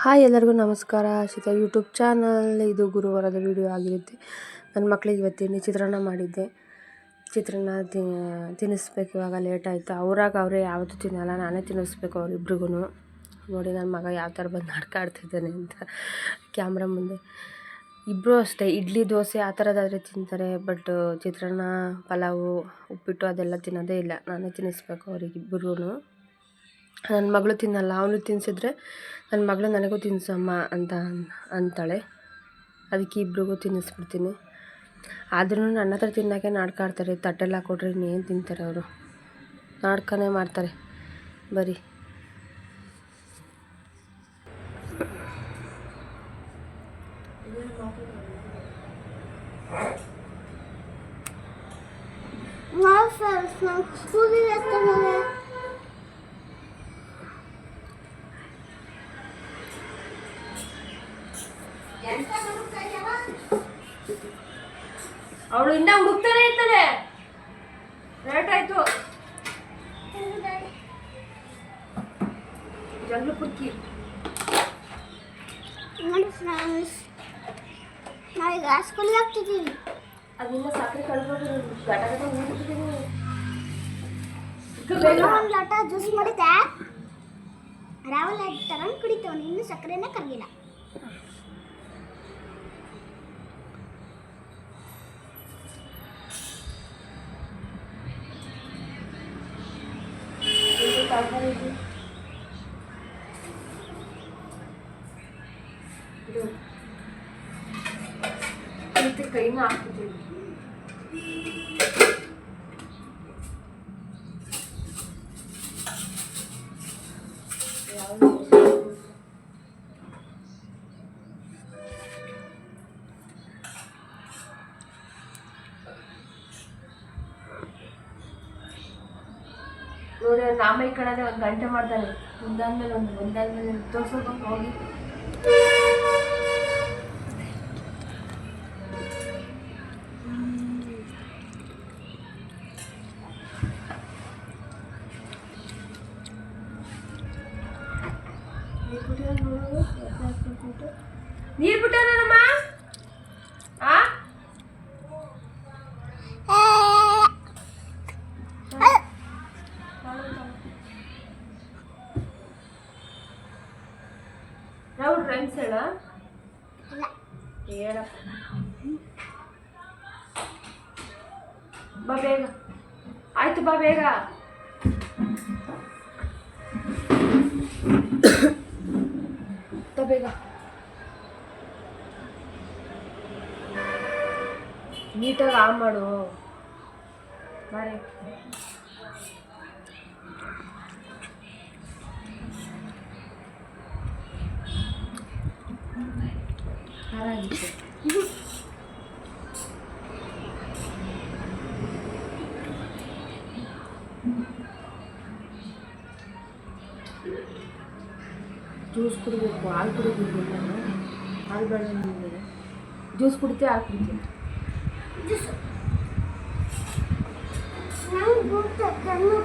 Hi ಎಲ್ಲರಿಗೂ ನಮಸ್ಕಾರ. Ashita YouTube channel ಇದು ಗುರುವಾರದ ವಿಡಿಯೋ ಆಗಿರುತ್ತೆ. ನನ್ನ ಮಕ್ಳಿಗೆ ಇವತ್ತಿನ ಚಿತ್ರಾನ್ನ ಮಾಡಿದ್ದೆ. ಚಿತ್ರಾನ್ನ ತಿನ್ನಿಸ್ಬೇಕು, ಇವಾಗ ಲೇಟ್ ಆಯಿತು. ಅವ್ರಾಗ ಅವರೇ ಯಾವತ್ತೂ ತಿನ್ನಲ್ಲ, ನಾನೇ ತಿನ್ನಿಸ್ಬೇಕು ಅವ್ರಿಬ್ರಿಗೂ ನೋಡಿ ನನ್ನ ಮಗ ಯಾವ ಥರ ಬಂದು ನಡ್ಕಾಡ್ತಿದ್ದಾನೆ ಅಂತ ಕ್ಯಾಮ್ರಾ ಮುಂದೆ. ಇಬ್ಬರೂ ಅಷ್ಟೇ, ಇಡ್ಲಿ, ದೋಸೆ ಆ ಥರದಾದರೆ ತಿಂತಾರೆ ಬಟ್ ಚಿತ್ರಾನ್ನ, ಪಲಾವು, ಉಪ್ಪಿಟ್ಟು ಅದೆಲ್ಲ ತಿನ್ನೋದೇ ಇಲ್ಲ. ನಾನೇ ತಿನ್ನಿಸ್ಬೇಕು ಅವ್ರಿಗಿಬ್ರಿಗೂ ನನ್ನ ಮಗಳು ತಿನ್ನಲ್ಲ, ಅವನು ತಿನ್ನಿಸಿದ್ರೆ ನನ್ನ ಮಗಳು ನನಗೂ ತಿನ್ನಿಸಮ್ಮ ಅಂತ ಅಂತಾಳೆ. ಅದಕ್ಕೆ ಇಬ್ರಿಗೂ ತಿನ್ನಿಸ್ಬಿಡ್ತೀನಿ. ಆದ್ರೂ ನನ್ನ ಹತ್ರ ತಿನ್ನೋಕ್ಕೆ ನಾಡ್ಕಾಡ್ತಾರೆ ತಟ್ಟೆಲ್ಲ ಕೊಡ್ರಿ ಇನ್ನೇನು ತಿಂತಾರೆ ಅವರು. ನಾಡ್ಕನೇ ಮಾಡ್ತಾರೆ. ಬರೀ. ಸ್ಕೂಲಿಗೆ ಎತ್ತಂದ್ರೆ ಅವಳು ಇನ್ನೂ ಹುಡುಕ್ತಾನೆ ಇರ್ತಾನೆ ಲೇಟ್ ಆಯಿತು ಜಗ್ಲು ಪುರ್ಕಿ ನೋಡಿ ಫ್ರೆಂಡ್ಸ್ ನಾವೀಗ ಸ್ಕೂಲಿಗೆ ಹೋಗ್ತಿದ್ದೀವಿ ಅದನ್ನ ಸಕ್ಕರೆ ಕಳ್ಕೊಂಡು ಗಟ ಗಟ ಊದ್ಬಿಟ್ಟಿದ್ದೀನಿ ಒಂದು ಲೋಟ ಜ್ಯೂಸ್ ಮಾಡಿದ್ದೆ ರಾವಲ್ ತಗೊಂಡು ಕುಡಿತವನು ಇನ್ನೂ ಸಕ್ಕರೆನೇ ಕರಗಿಲ್ಲ ಇದು. ಕೈನ ಹಾಕ್ಬಿಟ್ಟಿದ್ದೀನಿ ಕಡೆ ಒಂದು ಗಂಟೆ ಮಾಡ್ತಾರೆ. ಒಂದಾದ್ಮೇಲೆ ಒಂದು ಒಂದಾದ್ಮೇಲೆ ತೋರ್ಸೋದಕ್ಕೆ ತೋರ್ಸೋದು ಹೋಗಿ ನೀರು ಬಿಟ್ಟಾನಮ್ಮ ಆ ನಾವು ಫ್ರೆಂಡ್ಸ್ ಹೇಳ? ಹೇಳಪ್ಪ ಬಾ ಬೇಗ. ಆಯ್ತು ಬಾ ಬೇಗ. ಬೇಗ. ನೀಟಾಗಿ ಆನ್ ಮಾಡು. ಬಾರೆ. ಜ್ಯೂಸ್ ಕುಡಿಬೇಕು ಹಾಲು ಕುಡಿಬೇಕು ನಾನು ಹಾಲು ಬೇಡ ನಿಮಗೆ ಜ್ಯೂಸ್ ಕುಡಿತೆ ಹಾಲು ಕುಡಿತೆ ಜ್ಯೂಸ್ ನಾವು ದೂದ್ ತಂದು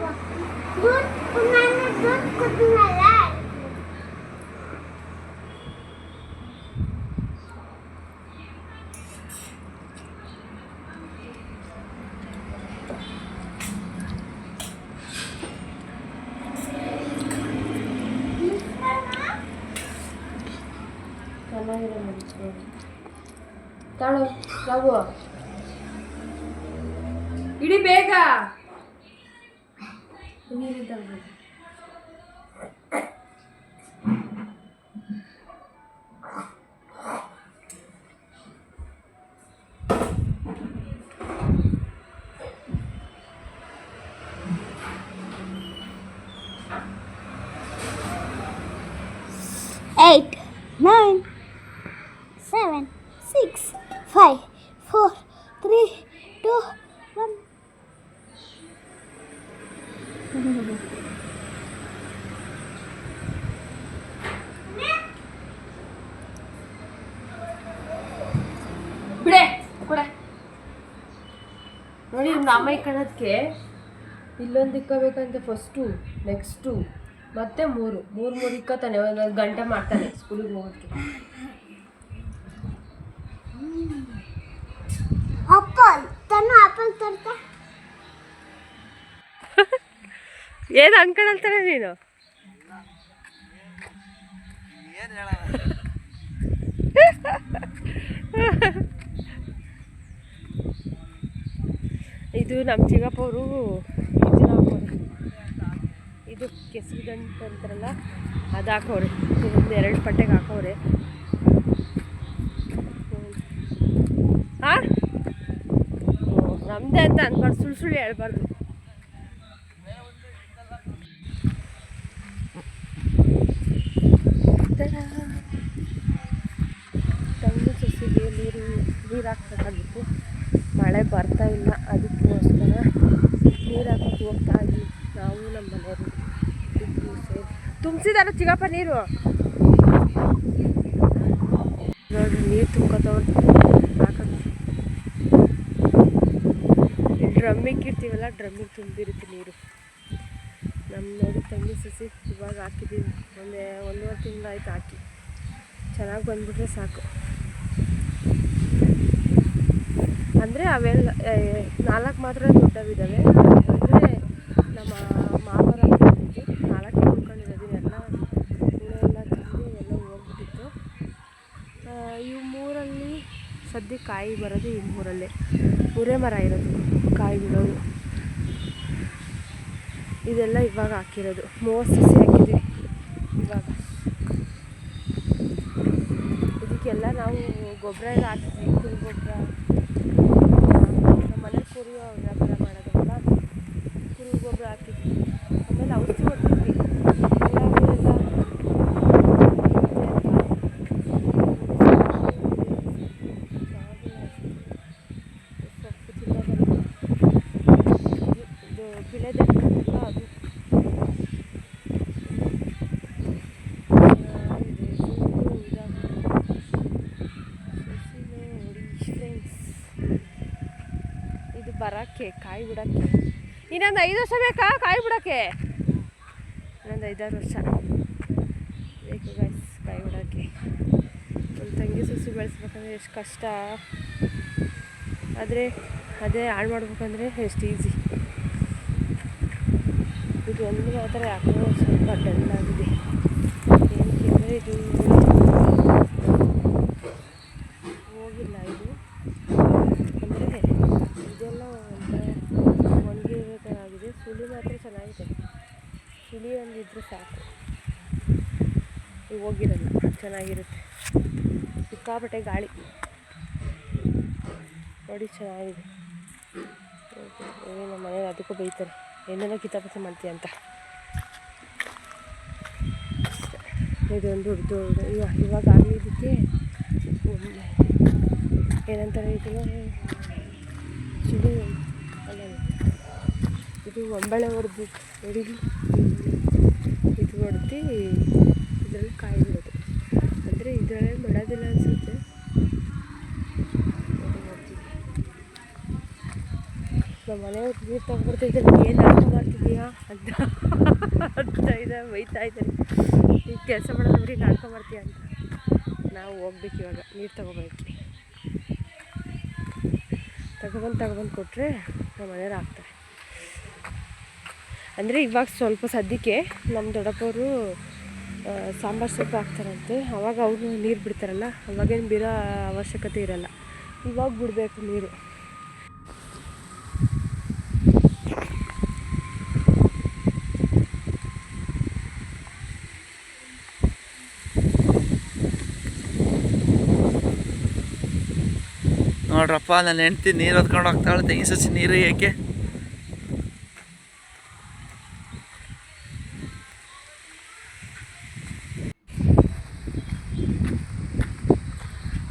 ದೂದ್ ನಾನು ತಾಳು ನಾವು ಇಡಿ ಬೇಗ ನೀರಿದ್ದಾಗ eight, nine, seven, six, five, four three two one. ಬಿಡೆ ಕೊಡೆ. ನೋಡಿ ಇವ್ನ ಅಮ್ಮ ಕಣದಕ್ಕೆ ಇಲ್ಲೊಂದು ಇಕ್ಕಬೇಕಂತೆ ಫಸ್ಟು ನೆಕ್ಸ್ಟು ಮತ್ತೆ ಮೂರು. ಮೂರು ಮೂರು ಇಕ್ಕತ್ತಾನೆ ಒಂದೊಂದು ಗಂಟೆ ಮಾಡ್ತಾನೆ ಸ್ಕೂಲಿಗೆ ಹೋಗೋದಕ್ಕೆ ಆಪಲ್ ತನ್ನ ಆಪಲ್ ತರ್ತಾ. ಏನು ಅನ್ಕೊಳಲ್ತಾನೆ ನೀನು? ಇದು ನಮ್ಮ ಚಿಕ್ಕಪ್ಪ ಅವರು ಇದು ಕೆಸರು ಗಂಟು ಅಂತಾರಲ್ಲ, ಅದು ಹಾಕೋರೆ ಎರಡು ಪಟ್ಟೆಗೆ ಹಾಕೋರೆ ಹಾಂ ನಮ್ಮದೇ ಅಂತ ಅನ್ಬಾರ್ದು ಸುಳ್ಳು ಸುಳ್ಳು ಹೇಳ್ಬಾರ್ದು. ತಂಗಿ ಸಸಿಗೆ ನೀರು ನೀರು ಹಾಕ್ಬೇಕಾಗಿತ್ತು. ಮಳೆ ಬರ್ತಾ ಇಲ್ಲ, ಅದಕ್ಕೋಸ್ಕರ ನೀರು ಹಾಕಕ್ಕೆ ಹೋಗ್ತಾ ಇದ್ವಿ. ನಾವು ನಮ್ಮ ಮನೆಯವರು. ಇಬ್ಬರು ಸೇರಿ ತುಂಬಿಸಿದಾರ ಚಿಗಪ್ಪ ನೀರು. ನೋಡ್ರಿ ನೀರು ತುಂಬ್ಕೊತವ್ರು ಹಾಕಕ್ಕೆ ಡ್ರಮ್ಮಿಗೆ ಇರ್ತೀವಲ್ಲ, ಡ್ರಮ್ಮಿಗೆ ತುಂಬಿರುತ್ತೆ ನೀರು. ನಮ್ಮ ನೋಡಿ ತಂಗಿ ಸಸಿ ಇವಾಗ ಹಾಕಿದ್ದೀವಿ ಒಂದೇ ಒಂದೂವರೆ ತಿಂಗಳಾಯ್ತು ಹಾಕಿ. ಚೆನ್ನಾಗಿ ಬಂದ್ಬಿಟ್ರೆ ಸಾಕು. ಅಂದರೆ ಅವೆಲ್ಲ ನಾಲ್ಕು ಮಾತ್ರ ದೊಡ್ಡವಿದ್ದಾವೆ ಅಂದರೆ ನಮ್ಮ ಮಾವರ ನಾಲ್ಕು ಉಳ್ಕೊಂಡಿರೋದು ಎಲ್ಲ ತಿಂದು ಎಲ್ಲ ಹೋಗ್ಬಿಟ್ಟಿತ್ತು. ಇವು ಮೂರಲ್ಲಿ ಸದ್ಯ ಕಾಯಿ ಬರೋದು ಈ ಮೂರಲ್ಲೇ. ಮೂರೇ ಮರ ಇರೋದು. ಕಾಯಿ ಬಿಡೋದು ಇದೆಲ್ಲ ಇವಾಗ ಹಾಕಿರೋದು. ಮೂವತ್ತು ಸಸಿ ಹಾಕಿದ್ದೀವಿ. ಇವಾಗ. ಇದಕ್ಕೆಲ್ಲ ನಾವು ಗೊಬ್ಬರ ಎಲ್ಲ ಹಾಕಿದ್ವಿ. ಕುರಿ ಗೊಬ್ಬರ ನಮ್ಮ ಮನೇಲಿ ಕುರಿ ವ್ಯಾಪಾರ ಮಾಡೋದಲ್ಲ. ಕುರಿ ಗೊಬ್ಬರ ಹಾಕಿದ್ವಿ. ಆಮೇಲೆ ಔಷಧಿ ಬರೋಕ್ಕೆ, ಕಾಯಿ ಬಿಡೋಕ್ಕೆ. ಇನ್ನೊಂದು ಐದು ವರ್ಷ ಬೇಕಾ ಕಾಯಿ ಬಿಡೋಕ್ಕೆ? ಇನ್ನೊಂದು ಐದಾರು ವರ್ಷ. ಬೇಕು ಗಾಯ್ಸ್ ಕಾಯಿ ಬಿಡೋಕ್ಕೆ. ಒಂದು ತಂಗಿ ಸಸಿ ಬೆಳೆಸ್ಬೇಕಂದ್ರೆ ಎಷ್ಟು ಕಷ್ಟ. ಆದರೆ ಅದೇ ಹಾಳು ಮಾಡ್ಬೇಕಂದ್ರೆ ಎಷ್ಟು ಈಸಿ ಇದು ಒಂದು ಮಾತ್ರ ಯಾಕೋ ಸ್ವಲ್ಪ ಡಲ್ ಆಗಿದೆ. ಏನಕ್ಕೆ ಅಂದರೆ ಇದು ಹೋಗಿಲ್ಲ ಇದು ಅಂದರೆ ಇದೆಲ್ಲ ಒಂಥರ ಒಣಗಿರೋ ಥರ ಆಗಿದೆ ಸುಳಿ ಮಾತ್ರ ಚೆನ್ನಾಗಿದೆ ಸುಳಿ ಒಂದು ಇದ್ದರೆ ಸಾಕು ಇದು ಹೋಗಿರಲ್ಲ ಚೆನ್ನಾಗಿರುತ್ತೆ. ಸಿಕ್ಕಾಪಟ್ಟೆ ಗಾಳಿ. ನೋಡಿ, ಚೆನ್ನಾಗಿದೆ. ನಮ್ಮ ಮನೇಲಿ ಅದಕ್ಕೂ ಬೈತಾರೆ. ಏನೇನೋ ಕಿತಾಪತಿ ಮಾಡ್ತೀಯ ಅಂತ. ಇದೊಂದು ದೊಡ್ಡ ಇವಾಗ ಇವಾಗ ಆಗಲಿದ್ದಕ್ಕೆ ಏನಂತಾರೆ ಇದು ಚಿಡಿ ಅಲ್ಲ ಇದು ಒಂಬಳೆ ಹೊಡೆದು ಹೊಡಿ ಇದು ಹೊಡೆದು, ಇದರಲ್ಲಿ ಕಾಯಿ ಬಿಡೋದು ಅಂದರೆ ಮಾಡೋದಿಲ್ಲ ಅನಿಸುತ್ತೆ. ನಮ್ಮ ಮನೆಯವ್ರು ನೀರು ತಗೊಂಡ್ಬರ್ತಿದ್ದಾರೆ ಏನು ಅರ್ಥ ಮಾಡ್ತಿದ್ದೀಯಾ ಅಂತ ಅಂತ ಇದೆ, ಬೈತಾ ಇದ್ದಾರೆ. ಈಗ ಕೆಲಸ ಮಾಡೋದು ಬಿಡಿ ನಾಟಕ ಮಾಡ್ತೀಯ ಅಂತ. ನಾವು ಹೋಗ್ಬೇಕು ಇವಾಗ, ನೀರು ತಗೋಬೇಕು. ತಗೊಬಂದು ತಗೊಬಂದು ಕೊಟ್ಟರೆ ನಮ್ಮ ಮನೆಯವ್ರು ಆಗ್ತಾರೆ. ಅಂದರೆ ಇವಾಗ ಸ್ವಲ್ಪ ಸದ್ಯಕ್ಕೆ ನಮ್ಮ ದೊಡ್ಡಪ್ಪವರು ಸಾಂಬಾರು ಸೊಪ್ಪು ಹಾಕ್ತಾರಂತೆ. ಅವಾಗ ಅವರು ನೀರು ಬಿಡ್ತಾರಲ್ಲ, ಅವಾಗೇನು ಬಿಡೋ ಅವಶ್ಯಕತೆ ಇರಲ್ಲ. ಇವಾಗ ಬಿಡಬೇಕು ನೀರು. ನೋಡ್ರಪ್ಪ ನನ್ನ ಹೆಂಡ್ತಿ ನೀರು ಹೊತ್ಕೊಂಡು ಹೋಗ್ತಾಳೆ ತೆಂಗಿನ ಸಸಿ ನೀರು ಏಕೆ?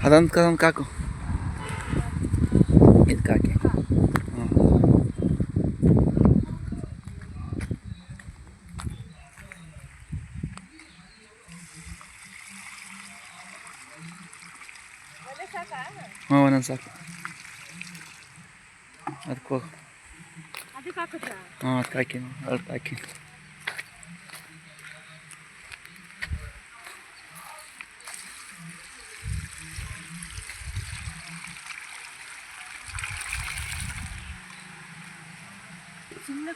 ಅದೊಂದು ಕದೊಂದು ಕಾಕು. ಇದು ಕಾಕಿ. ಹ್ಞೂ ಒಂದೊಂದು ಸಾಕು. ಅದಕ್ಕೆ ಹೋಗಿ ಹಾಂ ಅದಕ್ಕೆ ಹಾಕಿ ಅದಕ್ಕೆ ಹಾಕಿ ಇಲ್ಲ ಕೋಲ್ ಬಂದು ನುಗ್ಗೆಕದ್ದು ನೆಕ್ಸ್ಟ್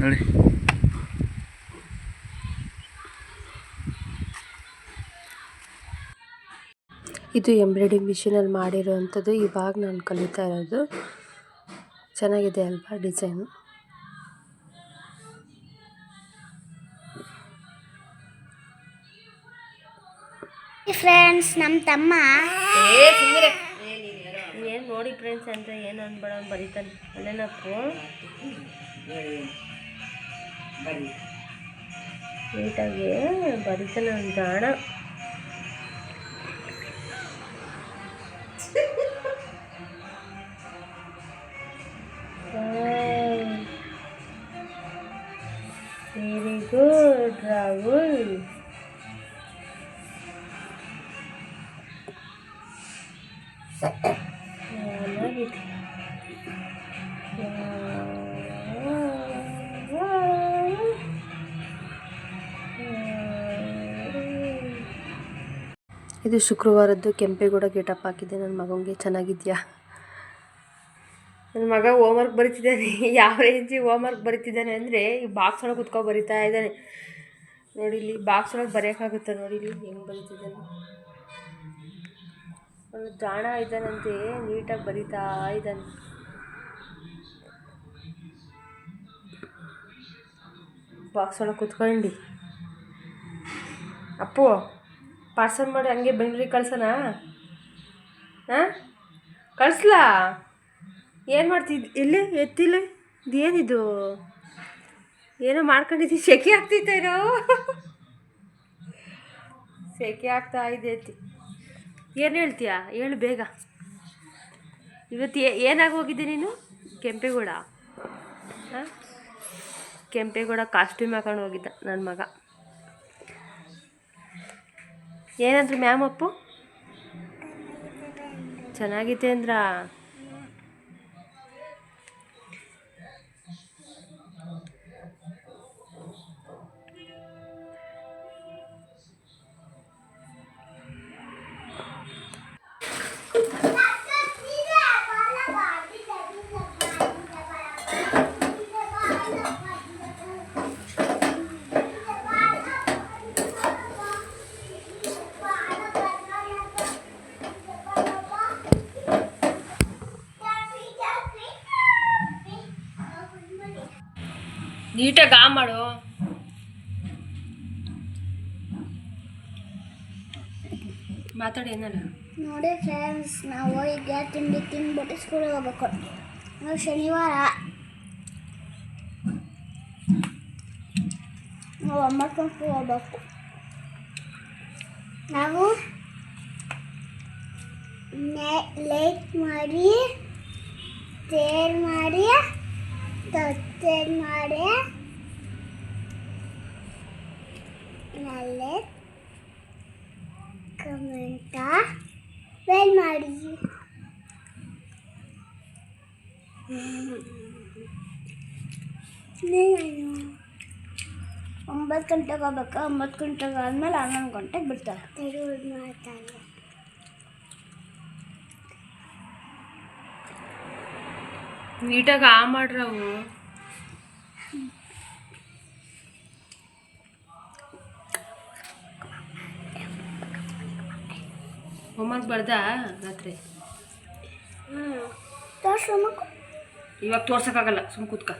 ನೋಡಿ. ಇದು ಎಂಬ್ರಾಯ್ಡಿಂಗ್ ಮಿಷಿನಲ್ಲಿ ಮಾಡಿರುವಂಥದ್ದು. ಇವಾಗ ನಾನು ಕಲಿತಾ ಇರೋದು. ಚೆನ್ನಾಗಿದೆ ಅಲ್ವಾ ಡಿಸೈನು? ಫ್ರೆಂಡ್ಸ್ ನಮ್ಮ ತಮ್ಮ. ಏನು ನೋಡಿ ಫ್ರೆಂಡ್ಸ್ ಅಂದರೆ ಏನು ಅನ್ಬೇಡ ಅವ್ನು ಬರೀತಾನೆ. ಅಲ್ಲೇನಪ್ಪು ನೀಟಾಗಿ ಬರೀತಾನೆ ಅವ್ನು ಜಾಣ ವೆರಿ ಗುಡ್ ರಾಹುಲ್. ಚೆನ್ನಾಗಿದೆ ಇದು ಶುಕ್ರವಾರದ್ದು ಕೆಂಪೇಗೌಡ ಗೆಟಪ್ ಹಾಕಿದ್ದೆ. ನನ್ನ ಮಗನಿಗೆ ಚೆನ್ನಾಗಿದ್ಯಾ? ನನ್ನ ಮಗ ಹೋಮ್ವರ್ಕ್ ಬರೀತಿದ್ದಾನೆ. ಯಾವ ರೇಂಜಿ ಹೋಮ್ವರ್ಕ್ ಬರೀತಿದ್ದಾನೆ ಅಂದರೆ ಈ ಬಾಕ್ಸ್ ಒಳಗೆ ಕುತ್ಕೊಂಡು ಬರಿತಾ ಇದ್ದಾನೆ. ನೋಡಿ ಇಲ್ಲಿ ಬಾಕ್ಸ್ ಒಳಗೆ ಬರೆಯೋಕ್ಕಾಗುತ್ತಾ ನೋಡಿ ಇಲ್ಲಿ ಹೆಂಗೆ ಬರೀತಿದ್ದಾನೆ. ಅವನು ಜಾಣ ಇದ್ದಾನಂತೆ, ನೀಟಾಗಿ ಬರಿತಾ ಇದ್ದಾನೆ. ಬಾಕ್ಸ್ ಒಳಗೆ ಕುತ್ಕೊಂಡು. ಅಪ್ಪು. ಪಾರ್ಸಲ್ ಮಾಡಿ ಹಂಗೆ ಬೆಂಗ್ಳೂರಿಗೆ ಕಳ್ಸೋಣ? ಹಾಂ? ಕಳಿಸ್ಲಾ? ಏನು ಮಾಡ್ತಿದ್ದು ಇಲ್ಲಿ ಎತ್ತಿಲ್ಲ? ಏನಿದು? ಏನೋ ಮಾಡ್ಕೊಂಡಿದ್ದಿ, ಸೆಕೆ ಆಗ್ತಿತ್ತೇನೋ? ಸೆಕೆ ಆಗ್ತಾ ಇದೆ ಅತ್ತಿ. ಏನು ಹೇಳ್ತೀಯಾ? ಹೇಳು ಬೇಗ. ಇವತ್ತು ಏನಾಗಿ ಹೋಗಿದ್ದೆ ನೀನು? ಕೆಂಪೇಗೌಡ? ಹಾಂ? ಕೆಂಪೇಗೌಡ ಕಾಸ್ಟ್ಯೂಮ್ ಹಾಕೊಂಡು ಹೋಗಿದ್ದ ನನ್ನ ಮಗ. ಏನಂದ್ರು ಮ್ಯಾಮ್ ಅಪ್ಪು? ಚೆನ್ನಾಗಿದೆ ಅಂದ್ರ? ಮಾತಾಡಿ ಏನಲ್ಲ ನೋಡಿ ಫ್ರೆಂಡ್ಸ್ ನಾವು ಈಗ ತಿಂಡಿ ತಿಂದ್ಬಿಟ್ಟು ಸ್ಕೂಲಿಗೆ ಹೋಗ್ಬೇಕು. ನಾವು ಶನಿವಾರ. ನಾವು ಒಂಬತ್ತು ಗಂಟೆಗೆ ಹೋಗ್ಬೇಕು. ನಾವು ಲೇಟ್ ಮಾಡಿ, ತೇರ್ ಮಾಡಿ ತತ್ತೇರ್ ಮಾಡಿ ನಲ್ಲೆ ಕಮೆಂಟ ವೇಲ್ ಮಾಡಿ. ನಾನು ಒಂಬತ್ತು ಗಂಟೆಗೆ ಹೋಗ್ಬೇಕು. ಒಂಬತ್ತು ಗಂಟೆಗೆ ಆದ್ಮೇಲೆ ಹನ್ನೊಂದು ಗಂಟೆಗೆ ಬಿಡ್ತಾರೆ. ಮಾಡ್ತಾರೆ ನೀಟಾಗಿ ಆ ಮಾಡ್ರವು ಹೋಮ್ವರ್ಕ್ ಬರ್ದಾ ರಾತ್ರಿ? ಹ್ಞೂ ಇವಾಗ ತೋರ್ಸೋಕ್ಕಾಗಲ್ಲ ಸುಮ್ ಕೂತ್ಕ.